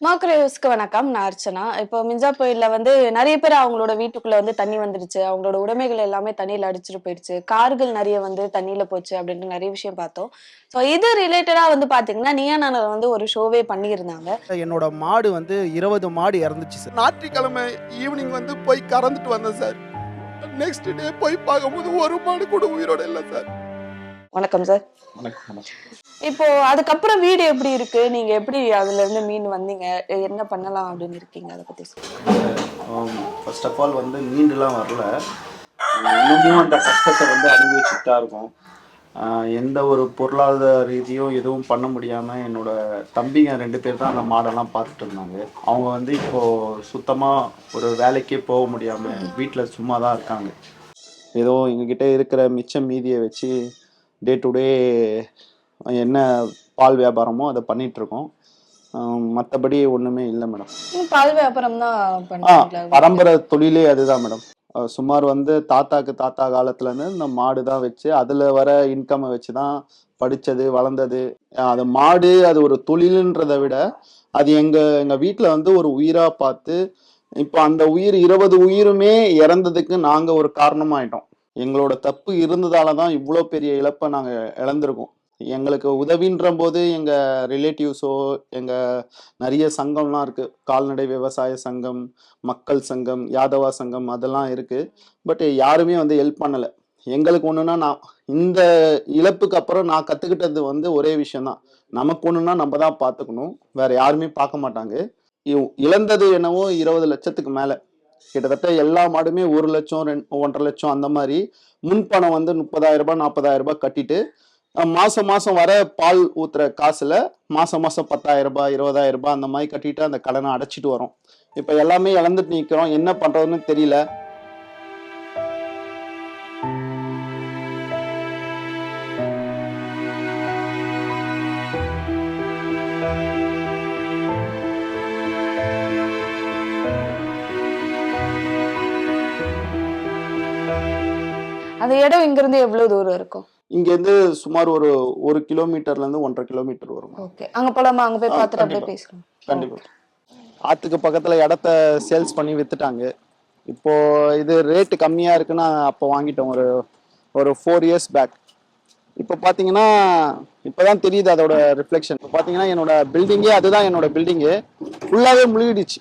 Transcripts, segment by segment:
மாக்ரேவ்ஸ்க்கு வணக்கம் நான் அர்ச்சனா. இப்போ மின்ஜா புயல்ல வந்து நிறைய பேர் அவங்களோட வீட்டுக்குள்ள வந்து தண்ணி வந்துடுச்சு அவங்களோட உடைமைகள் எல்லாமே தண்ணியில அடிச்சிட்டு போயிடுச்சு. கார்கள் நிறைய வந்து தண்ணியில போச்சு அப்படின்ட்டு நிறைய விஷயம் பார்த்தோம். ஸோ இது ரிலேட்டடா வந்து பாத்தீங்கன்னா நீயா நான் வந்து ஒரு ஷோவே பண்ணியிருந்தாங்க. என்னோட மாடு வந்து இருபது மாடு இறந்துச்சு சார் ஞாயிற்றுக்கிழமை ஈவினிங் வந்து போய் கறந்துட்டு வந்தேன் சார் நெக்ஸ்ட் டே போய் பார்க்கும்போது ஒரு மாடு கூட உயிரோட இல்லை சார் வணக்கம் சார் இப்போ அதுக்கப்புறம் வீடு எப்படி இருக்கு? நீங்க எப்படி அதுல இருந்து மீன் வந்தீங்க? என்ன பண்ணலாம் அப்படின்னு இருக்கீங்க? அதை பத்தி ஃபர்ஸ்ட் ஆஃப் ஆல் வந்து மீண்டுலாம் வரல. இன்னமும் அந்த கஷ்டத்தை வந்து அனுபவிச்சுட்டு தான் இருக்கும் எந்த ஒரு பொருளாதார ரீதியும் எதுவும் பண்ண முடியாமல் என்னோட தம்பிங்க ரெண்டு பேர் தான் அந்த மாடெல்லாம் பார்த்துட்டு இருந்தாங்க. அவங்க வந்து இப்போ சுத்தமாக ஒரு வேலைக்கே போக முடியாமல் வீட்டில் சும்மா தான் இருக்காங்க. ஏதோ எங்ககிட்ட இருக்கிற மிச்சம் மீதியை வச்சு டே டு டே என்ன பால் வியாபாரமோ அதை பண்ணிட்டு இருக்கோம் மற்றபடி ஒன்றுமே இல்லை மேடம் பால் வியாபாரம் தான் பரம்பரை தொழிலே அதுதான் மேடம் சுமார் வந்து தாத்தாக்கு தாத்தா காலத்துல இருந்து இந்த மாடு தான் வச்சு அதுல வர இன்கம்மை வச்சு தான் படிச்சது வளர்ந்தது. அது மாடு அது ஒரு தொழிலுன்றதை விட அது எங்க எங்க வீட்ல வந்து ஒரு உயிரா பார்த்து இப்போ அந்த உயிர் இருபது உயிருமே இறந்ததுக்கு நாங்க ஒரு காரணமாயிட்டோம். எங்களோட தப்பு இருந்ததால தான் இவ்வளோ பெரிய இழப்பை நாங்க இழந்திருக்கோம். எங்களுக்கு உதவின்ற போது எங்க ரிலேட்டிவ்ஸோ எங்க நிறைய சங்கம்லாம் இருக்கு. கால்நடை விவசாய சங்கம் மக்கள் சங்கம் யாதவா சங்கம் அதெல்லாம் இருக்கு. பட் யாருமே வந்து ஹெல்ப் பண்ணல. எங்களுக்கு ஒண்ணுன்னா நான் இந்த இழப்புக்கு அப்புறம் நான் கத்துக்கிட்டது வந்து ஒரே விஷயம்தான் நமக்கு ஒண்ணுன்னா நம்ம தான் பார்த்துக்கணும் வேற யாருமே பார்க்க மாட்டாங்க. இவ்- இழந்தது என்னவோ இருபது லட்சத்துக்கு மேல. கிட்டத்தட்ட எல்லா மாடுமே ஒரு லட்சம் ரெண்டு ஒன்றரை லட்சம் அந்த மாதிரி முன்பணம் வந்து முப்பதாயிரம் ரூபாய் நாற்பதாயிரம் ரூபாய் கட்டிட்டு மாதம் மாசம் மாசம் வர பால் ஊத்துற காசுல மாசம் மாசம் பத்தாயிரம் ரூபாய் இருபதாயிரம் ரூபாய் அந்த மாதிரி கட்டிட்டு அந்த கடனை அடைச்சிட்டு வரோம். இப்ப எல்லாமே இழந்துட்டு நிக்கிறோம். என்ன பண்றதுன்னு தெரியல. அந்த இடம் இங்கிருந்து எவ்வளோ எவ்வளவு தூரம் இருக்கும்? இங்க இருந்து சுமார் ஒரு ஒரு கிலோமீட்டர்ல இருந்து ஒன்றரை கிலோமீட்டர் வரும்? ஓகே. அங்க போலாமா? அங்க போய் பார்த்துட்டு அப்படியே. பேசலாம் கண்டிப்பா. ஆத்துக்கு பக்கத்துல இடத்த சேல்ஸ் பண்ணி வித்துட்டாங்க. இப்போ இது ரேட்டு கம்மியா இருக்குன்னு அப்போ வாங்கிட்டோம். ஒரு ஒரு ஃபோர் இயர்ஸ் பேக் இப்போ பார்த்தீங்கன்னா இப்போதான் தெரியுது அதோட ரிஃப்ளெக்ஷன் இப்போ பார்த்தீங்கன்னா என்னோட பில்டிங்கே அதுதான் என்னோட பில்டிங்கு ஃபுல்லாகவே முழுகிடுச்சு.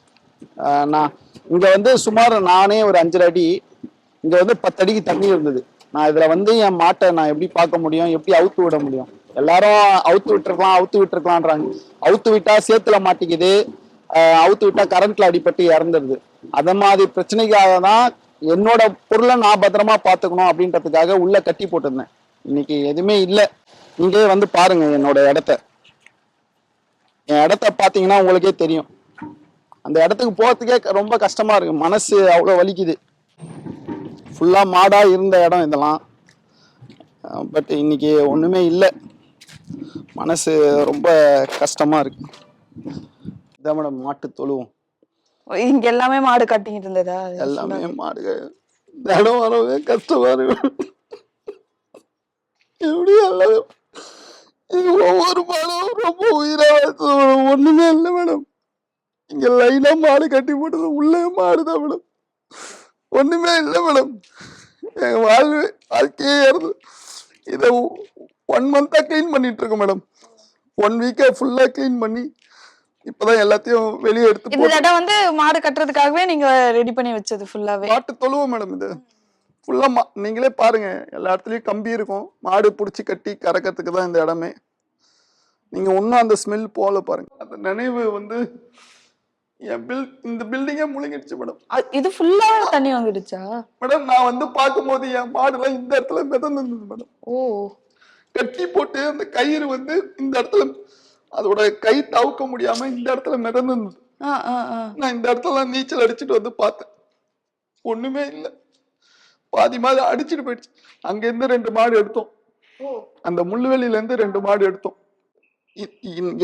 நான் இங்கே வந்து சுமார் நானே ஒரு அஞ்சரை அடி இங்கே வந்து பத்து அடிக்கு தண்ணி இருந்தது. நான் இதில் வந்து என் மாட்டை நான் எப்படி பார்க்க முடியும்? எப்படி அவுத்து விட முடியும்? எல்லாரும் அவுத்து விட்டுருக்கலாம் அவுத்து விட்டுருக்கலான்றாங்க அவுத்து விட்டா சேத்துல மாட்டிக்குது. அவுத்து விட்டா கரண்ட்ல அடிபட்டு இறந்துருது. அத மாதிரி பிரச்சனைக்காக தான் என்னோட பொருளை நான் பத்திரமா பாத்துக்கணும் அப்படின்றதுக்காக உள்ள கட்டி போட்டிருந்தேன். இன்னைக்கு எதுவுமே இல்லை. நீங்களே வந்து பாருங்க என்னோட இடத்த. என் இடத்த பாத்தீங்கன்னா உங்களுக்கே தெரியும். அந்த இடத்துக்கு போறதுக்கே க- ரொம்ப கஷ்டமா இருக்கு. மனசு அவ்வளோ வலிக்குது. ஃபுல்லா மாடா இருந்த இடம் இதெல்லாம். பட் இன்னைக்கு ஒண்ணுமே இல்லை. மனசு ரொம்ப கஷ்டமா இருக்கு. இதான் மேடம் மாட்டு தொழுவோம். இங்க எல்லாமே மாடு கட்டிக்கிட்டு இருந்ததா? எல்லாமே மாடுக தினம் வரவே கஷ்டமா இருக்கு. எப்படி எல்லாமே ஒவ்வொரு மாடும் ரொம்ப உயிரா ஒண்ணுமே இல்லை மேடம். இங்க லைனா மாடு கட்டி போட்டது. உள்ளே மாடுதான் மேடம். ஒண்ணுமே இல்லை மேடம். என் வாழ்வு வாழ்க்கையே இருந்து இதை ஒன் மந்தா க்ளீன் பண்ணிட்டு இருக்கோம் மேடம். ஒன் வீக்கா ஃபுல்லா க்ளீன் பண்ணி இப்பதான் எல்லாத்தையும் வெளியே எடுத்து இந்த இடம் வந்து மாடு கட்டுறதுக்காகவே நீங்க ரெடி பண்ணி வச்சது ஃபுல்லாவே மாட்டு தொழுவோம் மேடம் இது. ஃபுல்லா மா நீங்களே பாருங்க. எல்லா இடத்துலயும் கம்பி இருக்கும். மாடு பிடிச்சி கட்டி கறக்கிறதுக்கு தான் இந்த இடமே. நீங்க இன்னும் அந்த ஸ்மெல் போல பாருங்க. அந்த நினைவு வந்து இந்த பில்டிங்கே முழுங்கிடுச்சு மேடம் இது ஃபுல்லா தண்ணி வந்துடுச்சா மேடம் நான் வந்து பார்க்கும்போது என் மாடுலாம் இந்த இடத்துல மிதந்து இருந்தது மேடம் ஓ. கட்டி போட்டு அந்த கயிறு வந்து இந்த இடத்துல அதோட கை தவுக்க முடியாம இந்த இடத்துல மிதந்து இருந்தது ஆ ஆ ஆ. நான் இந்த இடத்துல நீச்சல் அடிச்சுட்டு வந்து பார்த்தேன். ஒண்ணுமே இல்லை. பாதி மாடு அடிச்சுட்டு போயிடுச்சு. அங்க இருந்து ரெண்டு மாடு எடுத்தோம். அந்த முள்ளுவெளியில இருந்து ரெண்டு மாடு எடுத்தோம்.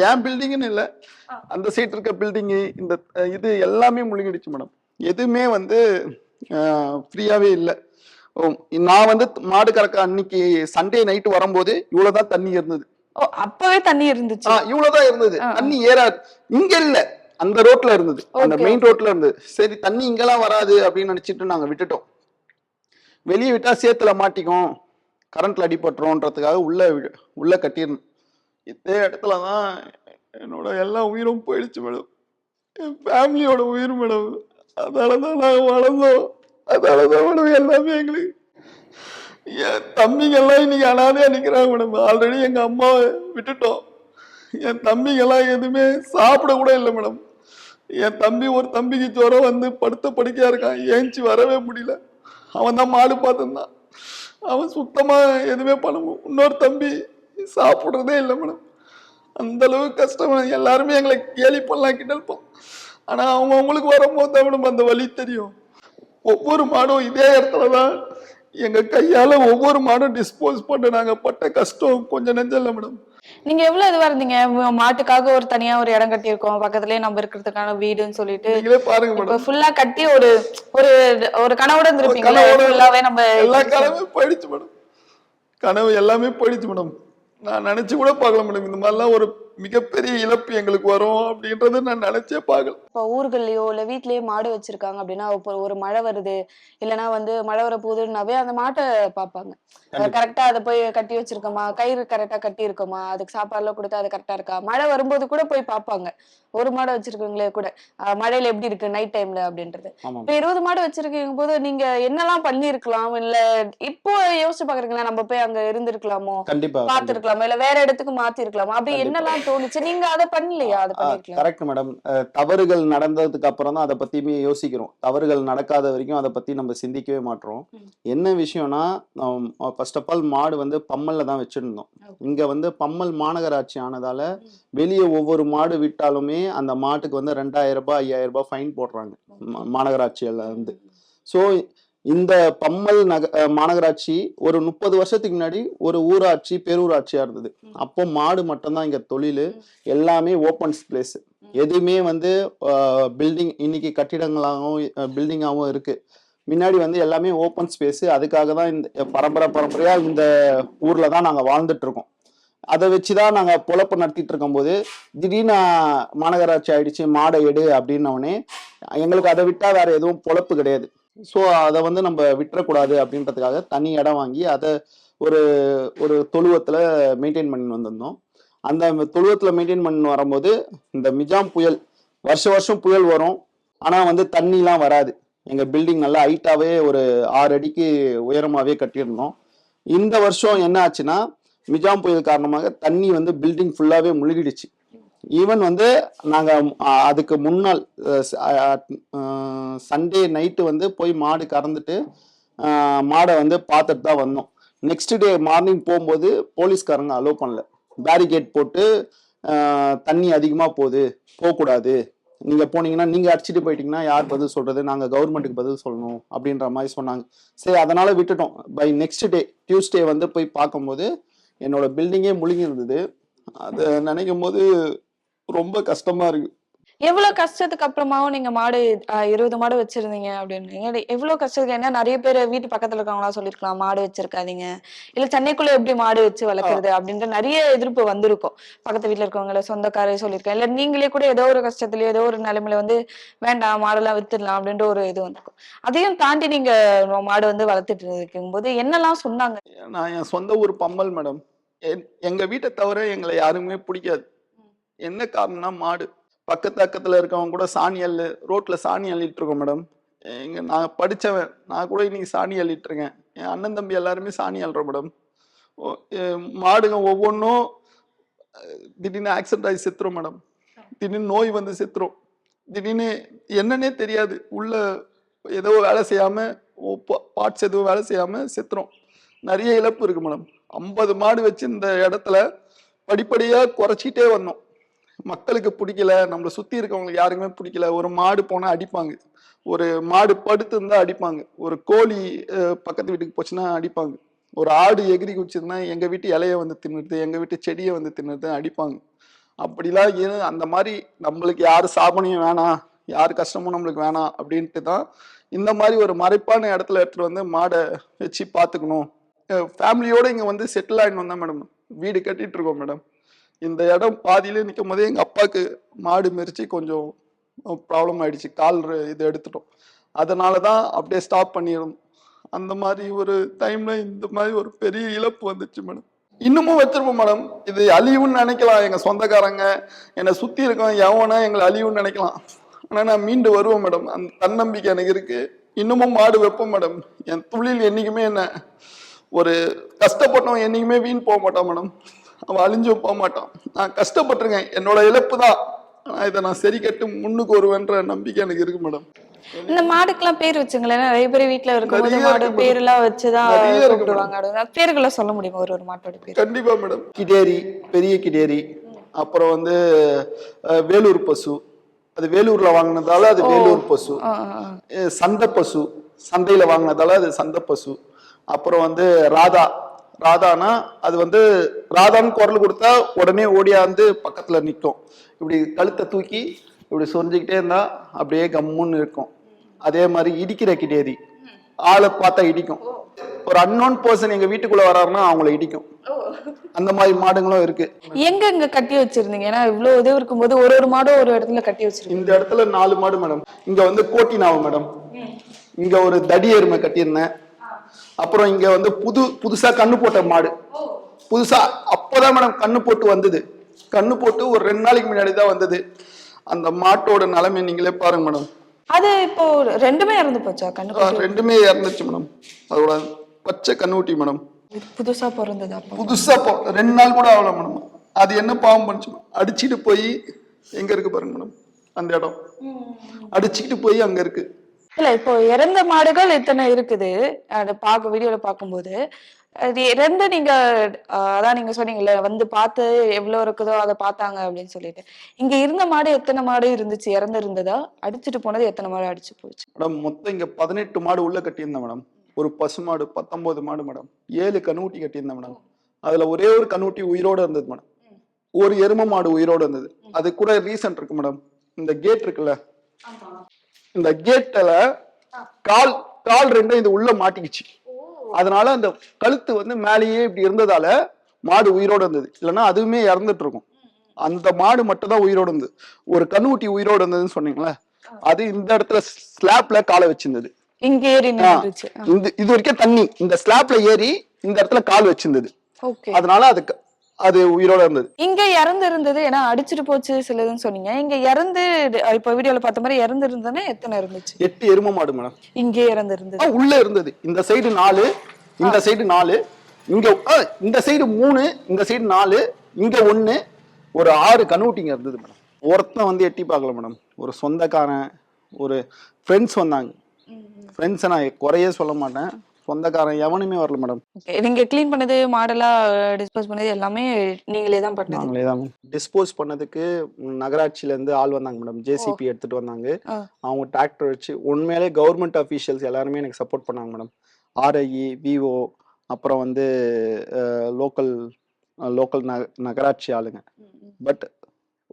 என் பில்டிங்னு இல்லை. அந்த சைடு இருக்க பில்டிங் இந்த இது எல்லாமே முழுங்கிடுச்சு மேடம் எதுவுமே வந்து ஃப்ரீயாவே இல்லை. நான் வந்து மாடு கறக்க அன்னைக்கு சண்டே நைட்டு வரும்போது இவ்வளவுதான் தண்ணி இருந்தது. அப்பவே தண்ணி இருந்துச்சு. இவ்வளவுதான் இருந்தது. தண்ணி ஏறாது இங்க இல்ல. அந்த ரோட்ல இருந்தது. அந்த மெயின் ரோட்ல இருந்தது. சரி தண்ணி இங்கெல்லாம் வராது அப்படின்னு நினைச்சிட்டு நாங்க விட்டுட்டோம். வெளியே விட்டா சேத்துல மாட்டிக்கும். கரண்ட்ல அடிபட்டுறோன்றதுக்காக உள்ள உள்ள கட்டிடணும். இதே இடத்துல தான் என்னோட எல்லா உயிரும் போயிடுச்சு மேடம். என் ஃபேமிலியோட உயிர் மேடம். அதனால தான் நாங்கள் வளர்ந்தோம். அதனால தான் மேடம் எல்லாமே எங்களுக்கு. என் தம்பிங்கெல்லாம் இன்னைக்கு அனாதையாக நிற்கிறாங்க மேடம். ஆல்ரெடி எங்கள் அம்மாவை விட்டுட்டோம். என் தம்பிங்கெல்லாம் எதுவுமே சாப்பிட கூட இல்லை மேடம். என் தம்பி ஒரு தம்பிக்கு ஜுரம் வந்து படுத்த படுக்கையாக இருக்கான். ஏஞ்சி வரவே முடியல. அவன் தான் மாடு பார்த்துருந்தான் அவன் சுத்தமாக எதுவுமே பண்ண இன்னொரு தம்பி சாப்பிட்றதே இல்லை மேடம் அந்த அளவுக்கு கஷ்டம். எல்லாருமே எங்களை கேலி பண்ணலாம் கிண்டல் பண்ணலாம் ஆனா அவங்க அவங்களுக்கு வரும்போது தான் மேடம் அந்த வலி தெரியும். ஒவ்வொரு மாடும் இதே இடத்துல தான். எங்க கையால ஒவ்வொரு மாடும் டிஸ்போஸ் பண்ண நாங்க பட்ட கஷ்டம் கொஞ்சம் நெஞ்சம் இல்லை மேடம் நீங்க எவ்வளவு இதுவா இருந்தீங்க? மாட்டுக்காக ஒரு தனியா ஒரு இடம் கட்டியிருக்கோம். பக்கத்துலயே நம்ம இருக்கிறதுக்கான வீடுன்னு சொல்லிட்டு. பாருங்க ஃபுல்லா கட்டி ஒரு ஒரு ஒரு கனவோட இருந்திருப்பீங்கல்ல கனவோட ஃபுல்லாவே நம்ம எல்லா கனவுமே போயிடுச்சு மேடம் கனவு எல்லாமே போயிடுச்சு மேடம் நான் நினச்சி கூட பார்க்கல மேடம். இந்த மாதிரிலாம் ஒரு மிகப்பெரிய இழப்பு எங்களுக்கு வரும் அப்படின்றத நான் நினைச்சே பார்க்கல. இப்போ ஊர்கள்லயோ இல்ல வீட்லயே மாடு வச்சிருக்காங்க அப்படின்னா இப்போ ஒரு மழை வருது இல்லைன்னா வந்து மழை வர போகுதுன்னாவே அந்த மாட்டை பார்ப்பாங்க. கண்டிப்பா. கரெக்டா அதை போய் கட்டி வச்சிருக்கோமா? கயிறு கரெக்டா கட்டி இருக்கோமா? அதுக்கு சாப்பாடுலாம் கொடுத்தா அது கரெக்டா இருக்கா? மழை வரும்போது கூட போய் பார்ப்பாங்க. ஒரு மாடு வச்சிருக்கீங்களே கூட. மழையில எப்படி இருக்கு நைட் டைம்ல அப்படின்றது. இப்ப இருபது மாடு வச்சிருக்கீங்க போது நீங்க என்னெல்லாம் பண்ணிருக்கலாம் இல்ல இப்போ யோசிச்சு பாக்குறீங்களா நம்ம போய் அங்க இருந்திருக்கலாமோ. பார்த்திருக்கலாமா? இல்ல வேற இடத்துக்கு மாத்தி இருக்கலாமா அப்படி. என்னெல்லாம் தோணுச்சு நீங்க அதை பண்ணலையா? அதை கரெக்ட் மேடம் தவறுகள் நடந்ததுக்கு அப்புறம் தான் அதை பத்தியுமே யோசிக்கிறோம். தவறுகள் நடக்காத வரைக்கும் அதை பத்தி நம்ம சிந்திக்கவே மாட்டோம். என்ன விஷயம்னா ஃபர்ஸ்ட் ஆஃப் ஆல் மாடு வந்து பம்மல்ல தான் வச்சிருந்தோம். இங்க வந்து பம்மல் மாநகராட்சி ஆனதால வெளியே ஒவ்வொரு மாடு விட்டாலுமே அந்த மாட்டுக்கு வந்து ரெண்டாயிரம் ரூபாய் ஐயாயிரம் ரூபாய் ஃபைன் போடுறாங்க. மாநகராட்சியில இருந்து. ஸோ இந்த பம்மல் நக மாநகராட்சி ஒரு முப்பது வருஷத்துக்கு முன்னாடி ஒரு ஊராட்சி பேரூராட்சியா இருந்தது. அப்போ மாடு மட்டும்தான் இங்க தொழில். எல்லாமே ஓப்பன் பிளேஸ் எதுவுமே வந்து பில்டிங் இன்னைக்கு கட்டிடங்களாகவும் பில்டிங்காகவும் இருக்கு. முன்னாடி வந்து எல்லாமே ஓப்பன் ஸ்பேஸ் அதுக்காக தான் இந்த பரம்பரை பரம்பரையா இந்த ஊர்ல தான் நாங்க வாழ்ந்துட்டு இருக்கோம். அதை வச்சுதான் நாங்க பொழப்பு நடத்திட்டு இருக்கும்போது திடீர்னு மாநகராட்சி ஆயிடுச்சு மாடை எடு அப்படின்னோடனே எங்களுக்கு அதை விட்டா வேற எதுவும் பொழப்பு கிடையாது. ஸோ அதை வந்து நம்ம விட்டுறக்கூடாது அப்படின்றதுக்காக தனி இடம் வாங்கி அதை ஒரு ஒரு தொழுவத்தில் மெயின்டைன் பண்ணி வந்திருந்தோம். அந்த தொழுவத்தில் மெயின்டைன் பண்ணி வரும்போது இந்த மிஜாம் புயல் வருஷ வருஷம் புயல் வரும். ஆனால் வந்து தண்ணிலாம் வராது. எங்கள் பில்டிங் நல்லா ஹைட்டாகவே ஒரு ஆறு அடிக்கு உயரமாகவே கட்டியிருந்தோம். இந்த வருஷம் என்ன ஆச்சுன்னா மிஜாம் புயல் காரணமாக தண்ணி வந்து பில்டிங் ஃபுல்லாகவே முழுகிடுச்சு. ஈவன் வந்து நாங்கள் அதுக்கு முன்னாள் சண்டே நைட்டு வந்து போய் மாடு கறந்துட்டு மாடை வந்து பார்த்துட்டு தான் வந்தோம். நெக்ஸ்ட் டே மார்னிங் போகும்போது போலீஸ்காரங்க அலோவ் பண்ணல. பேரிகேட் போட்டு தண்ணி அதிகமாக போகுது போகக்கூடாது. நீங்கள் போனீங்கன்னா நீங்கள் அடிச்சிட்டு போயிட்டீங்கன்னா யார் பதில் சொல்கிறது நாங்கள் கவர்மெண்ட்டுக்கு பதில் சொல்லணும் அப்படின்ற மாதிரி சொன்னாங்க. சரி அதனால் விட்டுட்டோம். பை நெக்ஸ்ட் டே டியூஸ்டே வந்து போய் பார்க்கும்போது என்னோட பில்டிங்கே முழுங்கி இருந்தது. அதை நினைக்கும் போது ரொம்ப கஷ்டமாக இருக்கு. எவ்வளவு கஷ்டத்துக்கு அப்புறமாவும் நீங்க மாடு இருபது மாடு வச்சிருந்தீங்க அப்படின்னு எவ்வளவு கஷ்டத்துக்கு என்ன நிறைய பேர் வீட்டு பக்கத்துல இருக்கவங்களா சொல்லிருக்கலாம் மாடு வச்சிருக்காதீங்க. இல்ல சென்னைக்குள்ள எப்படி மாடு வச்சு வளர்க்குறது அப்படின்ற நிறைய எதிர்ப்பு வந்திருக்கும். பக்கத்து வீட்டுல இருக்கவங்கள சொந்தக்காரே சொல்லியிருக்கேன் இல்ல நீங்களே கூட ஏதோ ஒரு கஷ்டத்துலயோ ஏதோ ஒரு நிலைமையில வந்து வேண்டாம் மாடெல்லாம் வித்துடலாம் அப்படின்ற ஒரு இது வந்திருக்கும். அதையும் தாண்டி நீங்க மாடு வந்து வளர்த்துட்டு இருக்கும்போது என்னெல்லாம் சொன்னாங்க? நான் என் சொந்த ஊர் பம்மல் மேடம். எங்க வீட்டை தவிர எங்களை யாருமே பிடிக்காது. என்ன காரணம்னா மாடு. பக்கத்து பக்கத்தில் இருக்கவங்க கூட சாணி அள்ளு ரோட்டில் சாணி அள்ளிட்டு இருக்கோம் மேடம் எங்க நான் படித்தவன் நான் கூட இன்னைக்கு சாணி அள்ளிட்டு இருக்கேன். என் அண்ணன் தம்பி எல்லாருமே சாணி அள்ளுறோம் மேடம் மாடுங்க ஒவ்வொன்றும் திடீர்னு ஆக்சிடென்ட் ஆகி செத்துரும் மேடம் திடீர்னு நோய் வந்து செத்துரும். திடீர்னு என்னன்னே தெரியாது. உள்ள ஏதோ வேலை செய்யாம பார்ட்ஸ் எதுவும் வேலை செய்யாம செத்துரும். நிறைய இழப்பு இருக்கு மேடம் ஐம்பது மாடு வச்சு இந்த இடத்துல படிப்படியாக குறைச்சிட்டே வந்தோம். மக்களுக்கு பிடிக்கல நம்மளை சுத்தி இருக்கவங்களுக்கு யாருக்குமே பிடிக்கல. ஒரு மாடு போனா அடிப்பாங்க. ஒரு மாடு படுத்து இருந்தா அடிப்பாங்க. ஒரு கோழி பக்கத்து வீட்டுக்கு போச்சுன்னா அடிப்பாங்க. ஒரு ஆடு எகிரி குடிச்சதுன்னா எங்க வீட்டு இலைய வந்து தின்னுடுது எங்க வீட்டு செடியை வந்து தின்னுடுது அடிப்பாங்க. அப்படிலாம் ஏன் அந்த மாதிரி நம்மளுக்கு யார் சாபனையும் வேணாம் யார் கஷ்டமும் நம்மளுக்கு வேணாம் அப்படின்ட்டு தான் இந்த மாதிரி ஒரு மறைப்பான இடத்துல எடுத்துகிட்டு வந்து மாடை வச்சு பார்த்துக்கணும். ஃபேமிலியோடு இங்கே வந்து செட்டில் ஆகிட்டு வந்தேன் மேடம் வீடு கட்டிகிட்டு இருக்கோம் மேடம் இந்த இடம் பாதியிலே நிற்கும் போதே எங்கள் அப்பாவுக்கு மாடு மெரிச்சு கொஞ்சம் ப்ராப்ளம் ஆயிடுச்சு. கால் இது எடுத்துட்டோம். அதனால தான் அப்படியே ஸ்டாப் பண்ணிடணும் அந்த மாதிரி ஒரு டைம்ல இந்த மாதிரி ஒரு பெரிய இழப்பு வந்துச்சு மேடம் இன்னமும் வச்சிருப்போம் மேடம் இது அழிவுன்னு நினைக்கலாம். எங்க சொந்தக்காரங்க என்னை சுத்தி இருக்கோம் எவனா எங்களை அழிவுன்னு நினைக்கலாம். ஆனா நான் மீண்டு வருவேன் மேடம் அந்த தன்னம்பிக்கை எனக்கு இருக்கு. இன்னமும் மாடு வைப்போம் மேடம் என் தொழில் என்னைக்குமே என்ன ஒரு கஷ்டப்பட்டவன் என்னைக்குமே வீண் போக மாட்டான் மேடம் அவன் அழிஞ்சும் போக மாட்டான். நான் கஷ்டப்பட்டிருக்கேன். என்னோட இழப்பு தான். ஆனா இதை நான் சரி கட்டு முன்னுக்கு வருவேன்ற நம்பிக்கை எனக்கு இருக்கு மேடம் இந்த மாடுக்கெல்லாம் பேர் வச்சுங்களேன். நிறைய பேர் வீட்டுல இருக்கும்போது மாடு பேர் எல்லாம் வச்சுதான் கூப்பிடுவாங்க. பேர்களை சொல்ல முடியுமா? ஒரு ஒரு மாட்டோட பேர். கண்டிப்பா மேடம் கிடேரி பெரிய கிடேரி. அப்புறம் வந்து வேலூர் பசு. அது வேலூர்ல வாங்கினதால அது வேலூர் பசு. சந்தை பசு. சந்தையில வாங்கினதால அது சந்தை பசு. அப்புறம் வந்து ராதா. ராதானா அது வந்து ராதான்னு குரல் கொடுத்தா உடனே ஓடியாந்து பக்கத்துல நிற்கும் இப்படி கழுத்தை தூக்கி இப்படி சொரிஞ்சுக்கிட்டே இருந்தா அப்படியே கம்முன்னு இருக்கும். அதே மாதிரி இடிக்கிற கிடேரி ஆளை பார்த்தா இடிக்கும். ஒரு அன்னோன் பர்சன் எங்க வீட்டுக்குள்ள வராருன்னா அவங்கள இடிக்கும். அந்த மாதிரி மாடுங்களும் இருக்கு. எங்க இங்க கட்டி வச்சிருந்தீங்க? ஏன்னா இவ்வளவு இது இருக்கும்போது ஒரு ஒரு மாடும் ஒரு இடத்துல கட்டி வச்சிருக்கீங்க. இந்த இடத்துல நாலு மாடு மேடம். இங்க வந்து கோட்டி நாவு மேடம். இங்க ஒரு தடி எருமை கட்டியிருந்தேன். அப்புறம் இங்க வந்து புது புதுசா கண்ணு போட்ட மாடு. புதுசா அப்போதான் மேடம் கண்ணு போட்டு வந்தது. கண்ணு போட்டு ஒரு ரெண்டு நாளைக்கு முன்னாடி தான் வந்தது. அந்த மாட்டோட நிலைமை நீங்களே பாருங்க மேடம் அது இப்போ ரெண்டுமே இறந்து போச்சா கண்ணு ரெண்டுமே இறந்துச்சு மேடம் அதோட பச்சை கண்ணுக்குட்டி மேடம் புதுசா பிறந்தது புதுசா ரெண்டு நாள் கூட ஆகல மேடம் அது என்ன பாவம் பண்ணுச்சு அடிச்சிட்டு போய் எங்க இருக்கு பாருங்க மேடம் அந்த இடம். அடிச்சுக்கிட்டு போய் அங்க இருக்கு. இல்ல இப்போ இறந்த மாடுகள் இத்தனை இருக்குது. அதை பார்க்க வீடியோல பார்க்கும்போது அது இறந்து நீங்க அதான் நீங்க சொன்னீங்கல்ல வந்து பார்த்து எவ்வளவு இருக்குதோ அதை பார்த்தாங்க அப்படின்னு சொல்லிட்டு. இங்க இருந்த மாடு எத்தனை மாடு இருந்துச்சு? இறந்து இருந்ததா? அடிச்சுட்டு போனது எத்தனை மாடு அடிச்சு போச்சு? மேடம் மொத்தம் இங்க பதினெட்டு மாடு உள்ள கட்டியிருந்தேன் மேடம். ஒரு பசு மாடு பத்தொன்பது மாடு மேடம். ஏழு கண்ணுக்குட்டி கட்டியிருந்தேன் மேடம். அதுல ஒரே ஒரு கண்ணுக்குட்டி உயிரோட இருந்தது மேடம். ஒரு எரும மாடு உயிரோட இருந்தது. அது கூட ரீசன்ட் இருக்கு மேடம். இந்த கேட் இருக்குல்ல. இந்த கேட்ல கால் கால் ரெண்டும் இது உள்ள மாட்டிக்கிச்சு. அதனால அந்த கழுத்து வந்து மேலேயே இப்படி இருந்ததால மாடு உயிரோட இருந்தது. இல்லைன்னா அதுவுமே இறந்துட்டு இருக்கும் அந்த மாடு மட்டும் தான் உயிரோட இருந்தது. ஒரு கண்ணுக்குட்டி உயிரோட இருந்ததுன்னு சொன்னீங்களே அது இந்த இடத்துல ஸ்லாப்ல காலை வச்சிருந்தது. இது வரைக்கும் தண்ணி இந்த ஸ்லாப்ல ஏறி இந்த இடத்துல கால் வச்சிருந்தது. ஓகே. அதனால அதுக்கு அது உயிரோட இருந்தது. இங்க இறந்து இருந்தது ஏன்னா அடிச்சிட்டு போச்சு சிலதுன்னு சொன்னீங்க. இங்க இறந்து இப்ப வீடியோல பார்த்த மாதிரி இறந்து இருந்ததுன்னா எத்தனை இருந்துச்சு? எட்டு எரும மாடு மேடம். இங்கே இறந்து இருந்தது உள்ள இருந்தது. இந்த சைடு நாலு இந்த சைடு நாலு இங்க இந்த சைடு மூணு இந்த சைடு நாலு இங்க ஒண்ணு ஒரு ஆறு கண்ணுட்டிங்க இருந்தது மேடம். ஒருத்தன் வந்து எட்டி பார்க்கல மேடம். ஒரு சொந்தக்காரன் ஒரு ஃப்ரெண்ட்ஸ் வந்தாங்க. ஃப்ரெண்ட்ஸை நான் குறையே சொல்ல மாட்டேன். சொந்தக்காரன் எவனுமே வரல மேடம் நீங்க க்ளீன் பண்ணது மாடலா டிஸ்போஸ் பண்ணது எல்லாமே நீங்களே தான் பண்ணது. நாங்களே தான். டிஸ்போஸ் பண்ணதுக்கு நகராட்சியில இருந்து ஆள் வந்தாங்க மேடம் ஜேசிபி எடுத்துட்டு வந்தாங்க. அவங்க டிராக்டர் வச்சு உண்மையிலே கவர்மெண்ட் அஃபீஷியல்ஸ் எல்லாருமே எனக்கு சப்போர்ட் பண்ணாங்க மேடம் ஆர்ஐஇ விஓ அப்புறம் வந்து லோக்கல் லோக்கல் நகராட்சி ஆளுங்க. பட்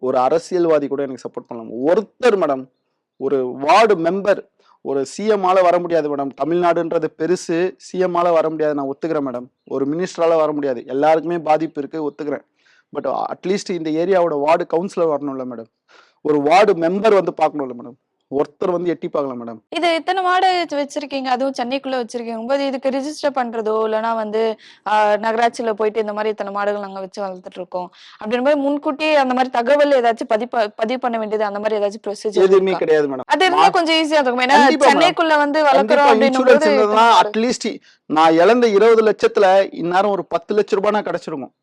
ஒரு அரசியல்வாதி கூட எனக்கு சப்போர்ட் பண்ணலாம் ஒருத்தர் மேடம் ஒரு வார்டு மெம்பர் ஒரு சிஎம்மால வர முடியாது மேடம் தமிழ்நாடுன்றது பெருசு. சிஎம்மால வர முடியாது. நான் ஒத்துக்கிறேன் மேடம் ஒரு மினிஸ்டரால வர முடியாது. எல்லாருக்குமே பாதிப்பு இருக்கு. ஒத்துக்கிறேன். பட் அட்லீஸ்ட் இந்த ஏரியாவோட வார்டு கவுன்சிலர் வரணும்ல மேடம் ஒரு வார்டு மெம்பர் வந்து பார்க்கணும்ல மேடம் ஒருத்தர் வந்து எட்டி பார்க்கல மேடம். இது இத்தனை மாடு வச்சிருக்கீங்க? அதுவும் சென்னைக்குள்ள வச்சிருக்கீங்க. போது இதுக்கு ரிஜிஸ்டர் பண்றதோ இல்லைன்னா வந்து நகராட்சியில போயிட்டு இந்த மாதிரி இத்தனை மாடுகள் நாங்க வச்சு வளர்த்துட்டு இருக்கோம். அப்படின்னு போது முன்கூட்டியே அந்த மாதிரி தகவல் ஏதாச்சும் பதிவு பதிவு பண்ண வேண்டியது அந்த மாதிரி ஏதாச்சும் ப்ரொசீஜர் எதுவுமே கிடையாது மேடம். அது இருந்தா கொஞ்சம் ஈஸியா இருக்கும். ஏன்னா. சென்னைக்குள்ள வந்து வளர்க்குறோம் இருந்ததுன்னா அட்லீஸ்ட் நான் இழந்த இருபது லட்சத்துல இந்நேரம் ஒரு பத்து லட்ச ரூபாய் நான் கிடைச்சிருக்கும்.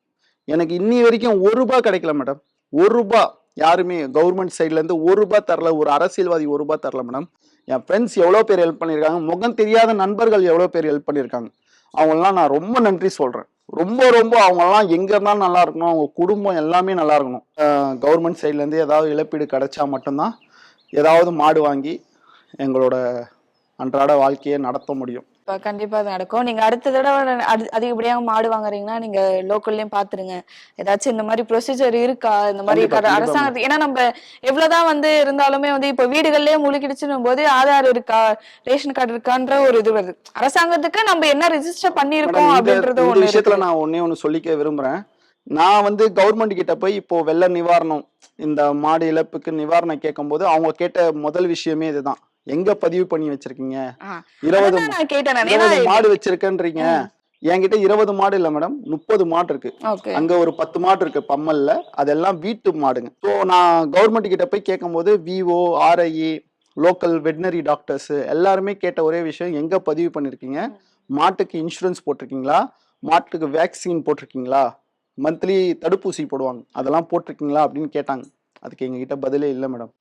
எனக்கு இன்னி வரைக்கும் ஒரு ரூபாய் கிடைக்கல மேடம். ஒரு ரூபாய். யாருமே கவர்மெண்ட் சைட்லேருந்து ஒரு ரூபாய் தரல ஒரு அரசியல்வாதி ஒரு ரூபாய் தரல மேடம் என் ஃப்ரெண்ட்ஸ் எவ்வளோ பேர் ஹெல்ப் பண்ணியிருக்காங்க முகம் தெரியாத நண்பர்கள் எவ்வளோ பேர் ஹெல்ப் பண்ணியிருக்காங்க அவங்களாம் நான் ரொம்ப நன்றி சொல்கிறேன் ரொம்ப ரொம்ப அவங்கெல்லாம் எங்கே இருந்தாலும் நல்லா இருக்கணும். அவங்க குடும்பம் எல்லாமே நல்லா இருக்கணும். கவர்மெண்ட் சைட்லேருந்து ஏதாவது இழப்பீடு கிடைச்சா மட்டும்தான் ஏதாவது மாடு வாங்கி எங்களோட அன்றாட வாழ்க்கையை நடத்த முடியும். இப்ப கண்டிப்பா அது நடக்கும். நீங்க அடுத்த தடவை அதிகப்படியாக மாடு வாங்குறீங்கன்னா நீங்க லோக்கல்லயும் பாத்துருங்க. ஏதாச்சும் இந்த மாதிரி ப்ரொசீஜர் இருக்கா? இந்த மாதிரி கண்டிப்பா, கர- கண்டிப்பா அரசாங்கத்துக்கு ஏன்னா நம்ம எவ்வளவுதான் வந்து இருந்தாலுமே வந்து இப்ப வீடுகள்லயே முழுக்கிடுச்சுன்னும் போது ஆதார் இருக்கா? ரேஷன் கார்டு இருக்கான்ற ஒரு இது வருது. அரசாங்கத்துக்கு நம்ம என்ன ரெஜிஸ்டர் பண்ணிருக்கோம் இந்த அப்படின்றது இந்த ஒண்ணு விஷயத்துல இருக்கு நான் ஒன்னே ஒன்று சொல்லிக்க விரும்புறேன். நான் வந்து கவர்மெண்ட் கிட்ட போய் இப்போ வெள்ள நிவாரணம் இந்த மாடு இழப்புக்கு நிவாரணம் கேட்கும்போது அவங்க கேட்ட முதல் விஷயமே இதுதான். எங்க பதிவு பண்ணி வச்சிருக்கீங்க. இருபது. இருபது மாடு வச்சிருக்கேன்றீங்க. என்கிட்ட இருபது மாடு இல்ல மேடம் முப்பது மாடு இருக்கு. அங்க ஒரு பத்து மாடு இருக்கு பம்மல்ல. அதெல்லாம் வீட்டு மாடுங்க. ஸோ நான் கவர்மெண்ட் கிட்ட போய் கேட்கும்போது VO RIE local veterinary doctors எல்லாருமே கேட்ட ஒரே விஷயம் எங்க பதிவு பண்ணிருக்கீங்க? மாட்டுக்கு இன்சூரன்ஸ் போட்டிருக்கீங்களா? மாட்டுக்கு வேக்சின் போட்டிருக்கீங்களா? மந்த்லி தடுப்பூசி போடுவாங்க. அதெல்லாம் போட்டிருக்கீங்களா? அப்படின்னு கேட்டாங்க. அதுக்கு எங்ககிட்ட பதிலே இல்லை மேடம்.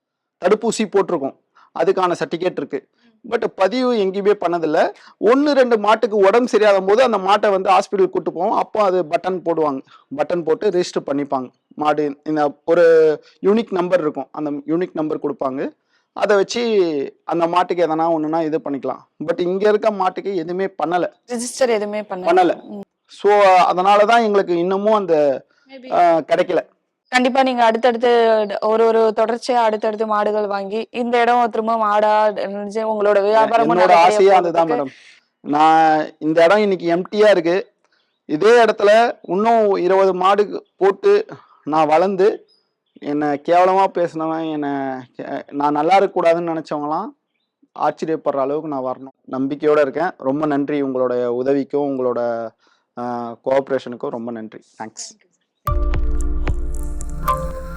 தடுப்பூசி போட்டிருக்கோம். அதுக்கான சர்டிஃபிகேட் இருக்கு. பட் பதிவு எங்கேயுமே பண்ணதில்ல. ஒன்று ரெண்டு மாட்டுக்கு உடம்பு சரியாகும் போது அந்த மாட்டை வந்து ஹாஸ்பிட்டல் கூட்டு போவோம். அப்போ அது பட்டன் போடுவாங்க. பட்டன் போட்டு ரெஜிஸ்டர் பண்ணிப்பாங்க. மாடு இந்த ஒரு யூனிக் நம்பர் இருக்கும். அந்த யூனிக் நம்பர் கொடுப்பாங்க. அதை வச்சு அந்த மாட்டுக்கு எதனா ஒன்றுனா இது பண்ணிக்கலாம். பட் இங்கே இருக்க மாட்டுக்கு எதுவுமே பண்ணலை. ரிஜிஸ்டர் எதுவுமே பண்ணல. ஸோ அதனால தான் எங்களுக்கு இன்னமும் அந்த கிடைக்கல. கண்டிப்பா நீங்க அடுத்தடுத்து ஒரு ஒரு தொடர்ச்சியா அடுத்தடுத்து மாடுகள் வாங்கி இந்த இடம் திரும்ப மாடா இருந்துச்சு, உங்களோட வியாபாரமும் என்னோட ஆசையே அதுதான். மேடம். நான் இந்த இடம் இன்னைக்கு எம்டியா இருக்கு. இதே இடத்துல இன்னும் இருபது மாடு போட்டு நான் வளர்ந்து என்னை கேவலமா பேசினவன் என்னை கே- நான் நல்லா இருக்கக்கூடாதுன்னு நினைச்சவங்களாம் ஆச்சரியப்படுற அளவுக்கு நான் வரணும். நம்பிக்கையோட இருக்கேன். ரொம்ப நன்றி உங்களோட உதவிக்கும் உங்களோட கோஆப்ரேஷனுக்கும் ரொம்ப நன்றி. தேங்க்ஸ் 嗯。